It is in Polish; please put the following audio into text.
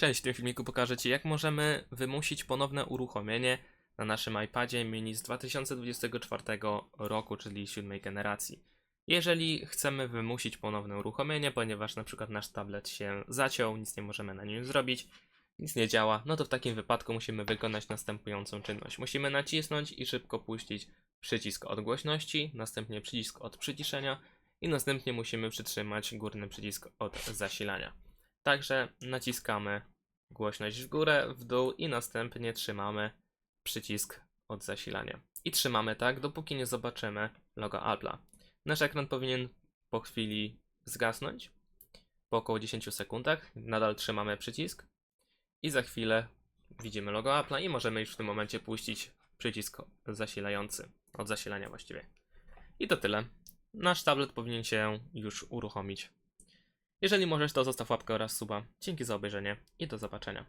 Cześć, w tym filmiku pokażę Ci, jak możemy wymusić ponowne uruchomienie na naszym iPadzie mini z 2024 roku, czyli siódmej generacji. Jeżeli chcemy wymusić ponowne uruchomienie, ponieważ na przykład nasz tablet się zaciął, nic nie możemy na nim zrobić, nic nie działa, no to w takim wypadku musimy wykonać następującą czynność. Musimy nacisnąć i szybko puścić przycisk od głośności, następnie przycisk od przyciszenia i następnie musimy przytrzymać górny przycisk od zasilania. Także naciskamy głośność w górę, w dół i następnie trzymamy przycisk od zasilania. I trzymamy tak, dopóki nie zobaczymy logo Apple'a. Nasz ekran powinien po chwili zgasnąć, po około 10 sekundach. Nadal trzymamy przycisk i za chwilę widzimy logo Apple'a i możemy już w tym momencie puścić przycisk zasilający, od zasilania właściwie. I to tyle. Nasz tablet powinien się już uruchomić. Jeżeli możesz, to zostaw łapkę oraz suba. Dzięki za obejrzenie i do zobaczenia.